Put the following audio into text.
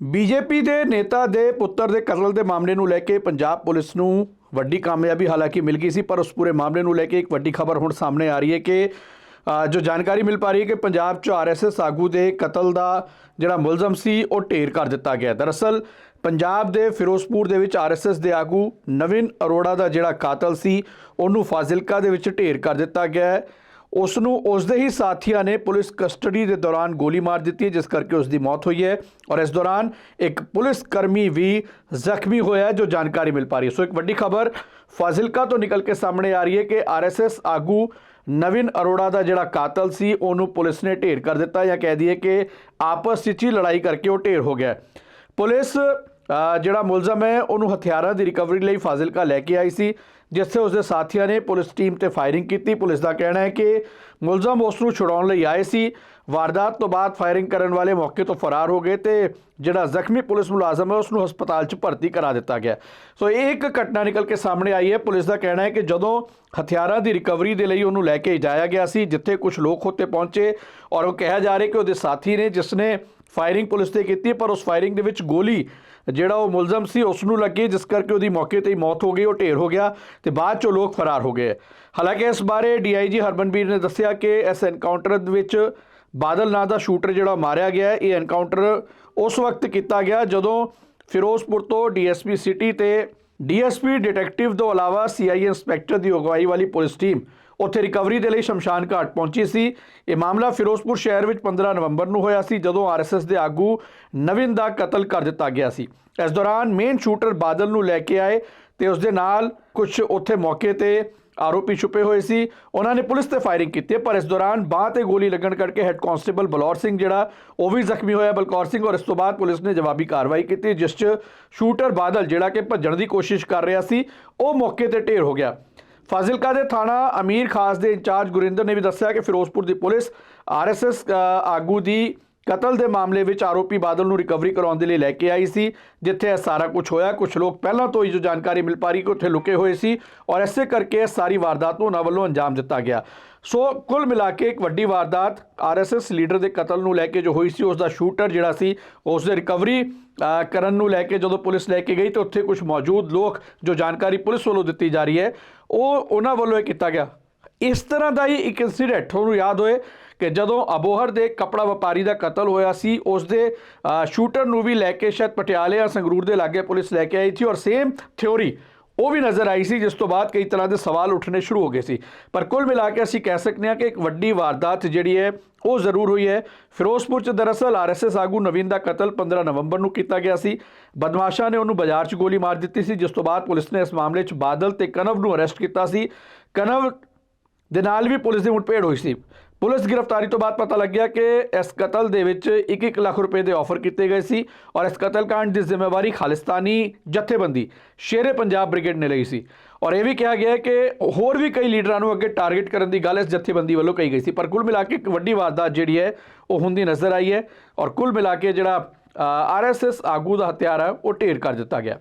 BJP ਦੇ ਨੇਤਾ ਦੇ ਪੁੱਤਰ ਦੇ ਕਤਲ ਦੇ ਮਾਮਲੇ ਨੂੰ ਲੈ ਕੇ ਪੰਜਾਬ ਪੁਲਿਸ ਨੂੰ ਵੱਡੀ ਕਾਮਯਾਬੀ ਹਾਲਾਂਕਿ ਮਿਲ ਗਈ ਸੀ, ਪਰ ਉਸ ਪੂਰੇ ਮਾਮਲੇ ਨੂੰ ਲੈ ਕੇ ਇੱਕ ਵੱਡੀ ਖਬਰ ਹੁਣ ਸਾਹਮਣੇ ਆ ਰਹੀ ਹੈ ਕਿ ਜੋ ਜਾਣਕਾਰੀ ਮਿਲ ਪਾ ਰਹੀ ਹੈ ਕਿ ਪੰਜਾਬ 'ਚ ਆਰਐਸਐਸ ਆਗੂ ਦੇ ਕਤਲ ਦਾ ਜਿਹੜਾ ਮੁਲਜ਼ਮ ਸੀ, ਉਹ ਢੇਰ ਕਰ ਦਿੱਤਾ ਗਿਆ ਦਰਅਸਲ ਪੰਜਾਬ ਦੇ ਫਿਰੋਜ਼ਪੁਰ ਦੇ ਵਿੱਚ ਆਰਐਸਐਸ ਦੇ ਆਗੂ ਨਵਿਨ ਅਰੋੜਾ ਦਾ ਜਿਹੜਾ ਕਾਤਲ ਸੀ, ਉਹਨੂੰ ਫਾਜ਼ਿਲਕਾ ਦੇ ਵਿੱਚ ਢੇਰ ਕਰ ਦਿੱਤਾ ਗਿਆ ਹੈ। ਉਸ ਨੂੰ ਉਸ ਦੇ ਹੀ ਸਾਥੀਆਂ ਨੇ ਪੁਲਿਸ ਕਸਟਡੀ ਦੇ ਦੌਰਾਨ ਗੋਲੀ ਮਾਰ ਦਿੱਤੀ ਹੈ, ਜਿਸ ਕਰਕੇ ਉਸ ਦੀ ਮੌਤ ਹੋਈ ਹੈ। ਔਰ ਇਸ ਦੌਰਾਨ ਇੱਕ ਪੁਲਿਸ ਕਰਮੀ ਵੀ ਜ਼ਖਮੀ ਹੋਇਆ ਜੋ ਜਾਣਕਾਰੀ ਮਿਲ ਪਾ ਰਹੀ ਹੈ। ਸੋ ਇੱਕ ਵੱਡੀ ਖਬਰ ਫਾਜ਼ਿਲਕਾ ਤੋਂ ਨਿਕਲ ਕੇ ਸਾਹਮਣੇ ਆ ਰਹੀ ਹੈ ਕਿ ਆਰਐਸਐਸ ਆਗੂ ਨਵਿਨ ਅਰੋੜਾ ਦਾ ਜਿਹੜਾ ਕਾਤਲ ਸੀ ਉਹਨੂੰ ਪੁਲਿਸ ਨੇ ਢੇਰ ਕਰ ਦਿੱਤਾ ਜਾਂ ਕਹਿ ਦਈਏ ਕਿ ਆਪਸ ਵਿੱਚ ਹੀ ਲੜਾਈ ਕਰਕੇ ਉਹ ਢੇਰ ਹੋ ਗਿਆ ਪੁਲਿਸ ਜਿਹੜਾ ਮੁਲਜ਼ਮ ਹੈ ਉਹਨੂੰ ਹਥਿਆਰਾਂ ਦੀ ਰਿਕਵਰੀ ਲਈ ਫਾਜ਼ਿਲਕਾ ਲੈ ਕੇ ਆਈ ਸੀ। ਜਿੱਥੇ ਉਸਦੇ ਸਾਥੀਆਂ ਨੇ ਪੁਲਿਸ ਟੀਮ ਤੇ ਫਾਇਰਿੰਗ ਕੀਤੀ। ਪੁਲਿਸ ਦਾ ਕਹਿਣਾ ਹੈ ਕਿ ਮੁਲਜ਼ਮ ਉਸ ਨੂੰ ਛੁਡਾਉਣ ਲਈ ਆਏ ਸੀ। ਵਾਰਦਾਤ ਤੋਂ ਬਾਅਦ ਫਾਇਰਿੰਗ ਕਰਨ ਵਾਲੇ ਮੌਕੇ ਤੋਂ ਫਰਾਰ ਹੋ ਗਏ ਤੇ ਜਿਹੜਾ ਜ਼ਖਮੀ ਪੁਲਿਸ ਮੁਲਾਜ਼ਮ ਹੈ ਉਸ ਨੂੰ ਹਸਪਤਾਲ 'ਚ ਭਰਤੀ ਕਰਾ ਦਿੱਤਾ ਗਿਆ। ਸੋ ਇਹ ਇੱਕ ਘਟਨਾ ਨਿਕਲ ਕੇ ਸਾਹਮਣੇ ਆਈ ਹੈ। ਪੁਲਿਸ ਦਾ ਕਹਿਣਾ ਹੈ ਕਿ ਜਦੋਂ ਹਥਿਆਰਾਂ ਦੀ ਰਿਕਵਰੀ ਦੇ ਲਈ ਉਹਨੂੰ ਲੈ ਕੇ ਜਾਇਆ ਗਿਆ ਸੀ, ਜਿੱਥੇ ਕੁਝ ਲੋਕ ਉੱਥੇ ਪਹੁੰਚੇ ਔਰ ਉਹ ਕਿਹਾ ਜਾ ਰਿਹਾ ਕਿ ਉਹਦੇ ਸਾਥੀ ਨੇ, ਜਿਸ ਨੇ ਫਾਇਰਿੰਗ ਪੁਲਿਸ ਤੇ ਕੀਤੀ, ਪਰ ਉਸ ਫਾਇਰਿੰਗ ਦੇ ਵਿੱਚ ਗੋਲੀ, ਜਿਹੜਾ ਉਹ ਮੁਲਜ਼ਮ ਸੀ ਉਸ ਨੂੰ ਲੱਗੀ, ਜਿਸ ਕਰਕੇ ਉਹਦੀ ਮੌਕੇ ਤੇ ਹੀ ਮੌਤ ਹੋ ਗਈ, ਉਹ ਢੇਰ ਹੋ ਗਿਆ ਤੇ ਬਾਅਦ ਚੋਂ ਲੋਕ ਫਰਾਰ ਹੋ ਗਏ। ਹਾਲਾਂਕਿ ਇਸ ਬਾਰੇ ਡੀਆਈਜੀ ਹਰਮਨਬੀਰ ਨੇ ਦੱਸਿਆ ਕਿ ਇਸ ਐਨਕਾਊਂਟਰ ਦੇ ਵਿੱਚ ਬਾਦਲ ਨਾਂ ਦਾ ਸ਼ੂਟਰ ਜਿਹੜਾ ਮਾਰਿਆ ਗਿਆ ਇਹ ਐਨਕਾਊਂਟਰ ਉਸ ਵਕਤ ਕੀਤਾ ਗਿਆ ਜਦੋਂ ਫਿਰੋਜ਼ਪੁਰ ਤੋਂ ਡੀਐਸਪੀ ਸਿਟੀ ਤੇ ਡੀਐਸਪੀ ਡਿਟੈਕਟਿਵ ਤੋਂ ਇਲਾਵਾ ਸੀਆਈ ਇੰਸਪੈਕਟਰ ਦੀ ਅਗਵਾਈ ਵਾਲੀ ਪੁਲਿਸ ਟੀਮ ਉੱਥੇ ਰਿਕਵਰੀ ਦੇ ਲਈ ਸ਼ਮਸ਼ਾਨ ਘਾਟ ਪਹੁੰਚੀ ਸੀ। ਇਹ ਮਾਮਲਾ ਫਿਰੋਜ਼ਪੁਰ ਸ਼ਹਿਰ ਵਿੱਚ 15 ਨਵੰਬਰ ਨੂੰ ਹੋਇਆ ਸੀ, ਜਦੋਂ ਆਰਐਸਐਸ ਦੇ ਆਗੂ ਨਵਿਨ ਦਾ ਕਤਲ ਕਰ ਦਿੱਤਾ ਗਿਆ ਸੀ। ਇਸ ਦੌਰਾਨ ਮੇਨ ਸ਼ੂਟਰ ਬਾਦਲ ਨੂੰ ਲੈ ਕੇ ਆਏ ਤੇ ਉਸ ਦੇ ਨਾਲ ਕੁਝ ਉੱਥੇ ਮੌਕੇ ਤੇ ਆਰੋਪੀ ਛੁਪੇ ਹੋਏ ਸੀ। ਉਹਨਾਂ ਨੇ ਪੁਲਿਸ ਤੇ ਫਾਇਰਿੰਗ ਕੀਤੀ ਪਰ ਇਸ ਦੌਰਾਨ ਬਾਹ ਤੇ ਗੋਲੀ ਲੱਗਣ ਕਰਕੇ ਹੈੱਡ ਕਾਂਸਟੇਬਲ ਬਲੌਰ ਸਿੰਘ ਜਿਹੜਾ, ਉਹ ਵੀ ਜ਼ਖਮੀ ਹੋਇਆ। ਬਲਕੌਰ ਸਿੰਘ ਔਰ ਇਸ ਤੋਂ ਬਾਅਦ ਪੁਲਿਸ ਨੇ ਜਵਾਬੀ ਕਾਰਵਾਈ ਕੀਤੀ, ਜਿਸ 'ਚ ਸ਼ੂਟਰ ਬਾਦਲ ਜਿਹੜਾ ਕਿ ਭੱਜਣ ਦੀ ਕੋਸ਼ਿਸ਼ ਕਰ ਰਿਹਾ ਸੀ, ਉਹ ਮੌਕੇ ਤੇ ਢੇਰ ਹੋ ਗਿਆ। ਫਾਜ਼ਿਲਕਾ ਦੇ ਥਾਣਾ ਅਮੀਰ ਖਾਸ ਦੇ ਇੰਚਾਰਜ ਗੁਰਿੰਦਰ ਨੇ ਵੀ ਦੱਸਿਆ ਕਿ ਫਿਰੋਜ਼ਪੁਰ ਦੀ ਪੁਲਿਸ ਆਰਐਸਐਸ ਆਗੂ ਦੀ ਕਤਲ ਦੇ ਮਾਮਲੇ ਵਿੱਚ ਆਰੋਪੀ ਬਾਦਲ ਨੂੰ ਰਿਕਵਰੀ ਕਰਾਉਣ ਦੇ ਲਈ ਲੈ ਕੇ ਆਈ ਸੀ, ਜਿੱਥੇ ਇਹ ਸਾਰਾ ਕੁਝ ਹੋਇਆ। ਕੁਝ ਲੋਕ ਪਹਿਲਾਂ ਤੋਂ ਹੀ ਜੋ ਜਾਣਕਾਰੀ ਮਿਲ ਪਾ ਰਹੀ ਕਿ ਉੱਥੇ ਲੁਕੇ ਹੋਏ ਸੀ ਔਰ ਐਸੇ ਕਰਕੇ ਇਹ ਸਾਰੀ ਵਾਰਦਾਤ ਨੂੰ ਉਹਨਾਂ ਵੱਲੋਂ ਅੰਜਾਮ ਦਿੱਤਾ ਗਿਆ। ਸੋ ਕੁੱਲ ਮਿਲਾ ਕੇ ਇੱਕ ਵੱਡੀ ਵਾਰਦਾਤ ਆਰਐਸਐਸ ਲੀਡਰ ਦੇ ਕਤਲ ਨੂੰ ਲੈ ਕੇ ਜੋ ਹੋਈ ਸੀ, ਉਸ ਦਾ ਸ਼ੂਟਰ ਜਿਹੜਾ ਸੀ, ਉਸ ਦੇ ਰਿਕਵਰੀ ਕਰਨ ਨੂੰ ਲੈ ਕੇ ਜਦੋਂ ਪੁਲਿਸ ਲੈ ਕੇ ਗਈ ਤਾਂ ਉੱਥੇ ਕੁਝ ਮੌਜੂਦ ਲੋਕ ਜੋ ਜਾਣਕਾਰੀ ਪੁਲਿਸ ਵੱਲੋਂ ਦਿੱਤੀ ਜਾ ਰਹੀ ਹੈ, ਉਹ ਉਹਨਾਂ ਵੱਲੋਂ ਇਹ ਕੀਤਾ ਗਿਆ। ਇਸ ਤਰ੍ਹਾਂ ਦਾ ਹੀ ਇੱਕ ਇਨਸੀਡੈਂਟ ਤੁਹਾਨੂੰ ਯਾਦ ਹੋਏ। ਕਿ ਜਦੋਂ ਅਬੋਹਰ ਦੇ ਕਪੜਾ ਵਪਾਰੀ ਦਾ ਕਤਲ ਹੋਇਆ ਸੀ ਉਸ ਦੇ ਸ਼ੂਟਰ ਨੂੰ ਵੀ ਲੈ ਕੇ ਸ਼ਾਇਦ ਪਟਿਆਲੇ ਜਾਂ ਸੰਗਰੂਰ ਦੇ ਲਾਗੇ ਪੁਲਿਸ ਲੈ ਕੇ ਆਈ ਸੀ ਔਰ ਸੇਮ ਥਿਉਰੀ ਉਹ ਵੀ ਨਜ਼ਰ ਆਈ ਸੀ, ਜਿਸ ਤੋਂ ਬਾਅਦ ਕਈ ਤਰ੍ਹਾਂ ਦੇ ਸਵਾਲ ਉੱਠਣੇ ਸ਼ੁਰੂ ਹੋ ਗਏ ਸੀ। ਪਰ ਕੁੱਲ ਮਿਲਾ ਕੇ ਅਸੀਂ ਕਹਿ ਸਕਦੇ ਹਾਂ ਕਿ ਇੱਕ ਵੱਡੀ ਵਾਰਦਾਤ ਜਿਹੜੀ ਹੈ, ਉਹ ਜ਼ਰੂਰ ਹੋਈ ਹੈ। ਫਿਰੋਜ਼ਪੁਰ ਚ ਦਰਅਸਲ ਆਰਐਸਐਸ ਆਗੂ ਨਵੀਨ ਦਾ ਕਤਲ 15 ਨਵੰਬਰ ਨੂੰ ਕੀਤਾ ਗਿਆ ਸੀ। ਬਦਮਾਸ਼ਾਂ ਨੇ ਉਹਨੂੰ ਬਾਜ਼ਾਰ 'ਚ ਗੋਲੀ ਮਾਰ ਦਿੱਤੀ ਸੀ, ਜਿਸ ਤੋਂ ਬਾਅਦ ਪੁਲਿਸ ਨੇ ਇਸ ਮਾਮਲੇ 'ਚ ਬਾਦਲ ਤੇ ਕਨਵ ਨੂੰ ਅਰੈਸਟ ਕੀਤਾ ਸੀ। ਕਨਵ ਦੇ ਨਾਲ ਵੀ ਪੁਲਿਸ ਦੀ ਮੁੱਠਭੇੜ ਹੋਈ ਸੀ। ਪੁਲਿਸ ਗ੍ਰਿਫਤਾਰੀ ਤੋਂ ਬਾਅਦ ਪਤਾ ਲੱਗਿਆ ਕਿ ਇਸ ਕਤਲ ਦੇ ਵਿੱਚ 1-1 ਲੱਖ ਰੁਪਏ ਦੇ ਆਫਰ ਕੀਤੇ ਗਏ ਸੀ ਔਰ ਇਸ ਕਤਲकांड ਦੀ ਜ਼ਿੰਮੇਵਾਰੀ ਖਾਲਿਸਤਾਨੀ ਜਥੇਬੰਦੀ ਸ਼ੇਰੇ ਪੰਜਾਬ ਬ੍ਰਿਗੇਡ ਨੇ ਲਈ ਸੀ। ਔਰ ਇਹ ਵੀ ਕਿਹਾ ਗਿਆ ਹੈ ਕਿ ਹੋਰ ਵੀ ਕਈ ਲੀਡਰਾਂ ਨੂੰ ਅੱਗੇ ਟਾਰਗੇਟ ਕਰਨ ਦੀ ਗੱਲ ਇਸ ਜਥੇਬੰਦੀ ਵੱਲੋਂ ਕਹੀ ਗਈ ਸੀ, ਪਰ ਕੁੱਲ ਮਿਲਾ ਕੇ ਇੱਕ ਵੱਡੀ ਵਾਰਦਾਤ ਜਿਹੜੀ ਹੈ, ਉਹ ਹੁੰਦੀ ਨਜ਼ਰ ਆਈ ਹੈ ਔਰ ਕੁੱਲ ਮਿਲਾ ਕੇ ਜਿਹੜਾ ਆਰਐਸਐਸ ਆਗੂ ਦਾ ਹਥਿਆਰ ਹੈ, ਉਹ ਢੇਰ ਕਰ ਦਿੱਤਾ ਗਿਆ।